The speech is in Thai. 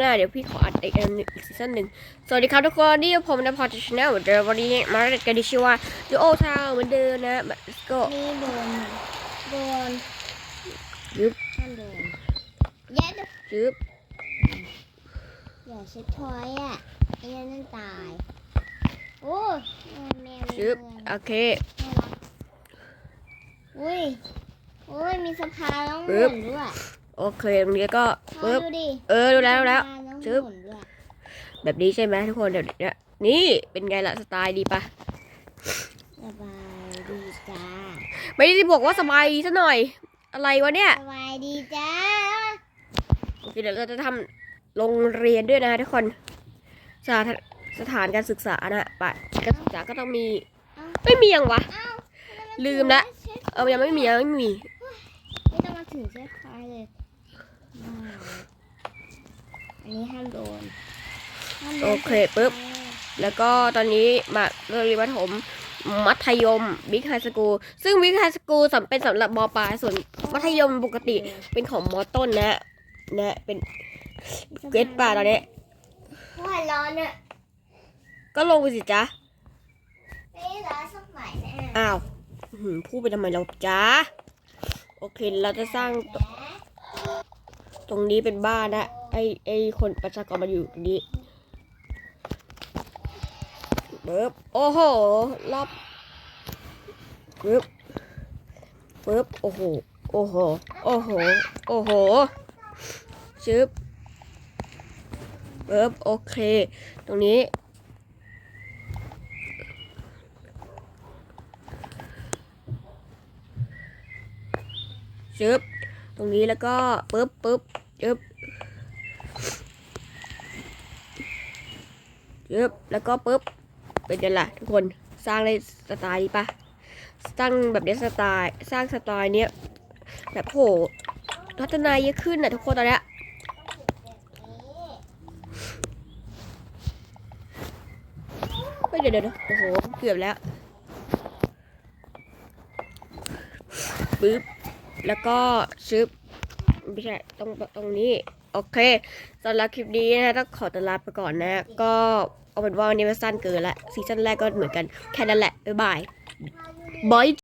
หน้าเดี๋ยวพี่ขออัดอีกอันหนึ่งอีกซีซั่นหนึ่งสวัสดีครับทุกคนนี่ผมนภัสชาแนลเดี๋ยววันนี้มาเล่นกันที่ชื่อว่า The Old Town เหมือนเดิมนะมา let's go นี่โดนโดนยึบห้ามโดนอย่าโดนยึบอย่าเช็ดทอยอะไอ้นั่นนั่นตายโอ้ยแมวมียึบเงินโอเคน่ารักอุ้ยโอ้ยมีสะพานน้องหมุนด้วย โอเคตรงนี้ก็พ่อปึ๊บดูดิเออดูแล้วดูแล้วสะพานน้องจึ๊บหมุนด้วยแบบนี้ใช่ไหมทุกคนเดี๋ยวเนี้ยนี่เป็นไงล่ะสไตล์ดีปะสบายดีจ้าไม่ได้บอกว่าสบายดีซะหน่อย อะไรวะเนี่ยสบายดีจ้าโอเคเดี๋ยวเราจะทำโรงเรียนด้วยนะทุกคนสถานสถานการศึกษานะปะการศึกษาก็ต้องมีเอ้าไม่มียังวะเอ้าลืมละเช็ดเออยังไม่มียังไม่มีไม่ต้องมาถึงเช็ดทอยเลยบ้า อันนี้ห้ามโดนห้ามโดนโอเคปุ๊บ แล้วก็ตอนนี้มาโรงเรียนประถมมัธยมบิ๊กไฮสคูลซึ่งบิ๊กไฮสคูลสำเป็นสำหรับมปลายส่วนมัธยมปกติเป็นของมต้นนะนะเป็นเกรดป่าตอนนี้ว่าร้อนเนี่ยก็ลงไปสิจ๊ะไม่ร้อนสักหน่อยแน่อ้าวอื้อหือพูดไปทำไมเราจ๊ะโอเคเราจะสร้าง ตรงนี้เป็นบ้านนะไอไอคนประชากรมาอยู่ตรงนี้เบิบโอ้โหรอบปึ๊บปึ๊บโอ้โหโอ้โหโอ้โหโอ้โหชึบปึ๊บโอเค ตรงนี้ชึบ รงนี้แล้วก็ปึ๊บปึ๊บชึบชึบแล้วก็ปึ๊บเป็นไงล่ะทุกคนสร้างในสไตล์นี้ปะสร้างแบบนี้สไตล์สร้างสไตล์เนี้ยแบบโหพัฒนาเยอะขึ้นนะทุกคนตอนเนี้ยเฮ้ยเดี๋ยวเดี๋ยวโอ้โหเกือบแล้วปึ๊บ แล้วก็ชึบไม่ใช่ตรงตรงนี้โอเคสำหรับคลิปนี้นะต้องขอตลาไปก่อนนะ ก็เอาเป็นว่าวันนี้มันสั้นเกินละซีซั่นแรกก็เหมือนกันแค่นั้นแหละบ๊ายบายบาย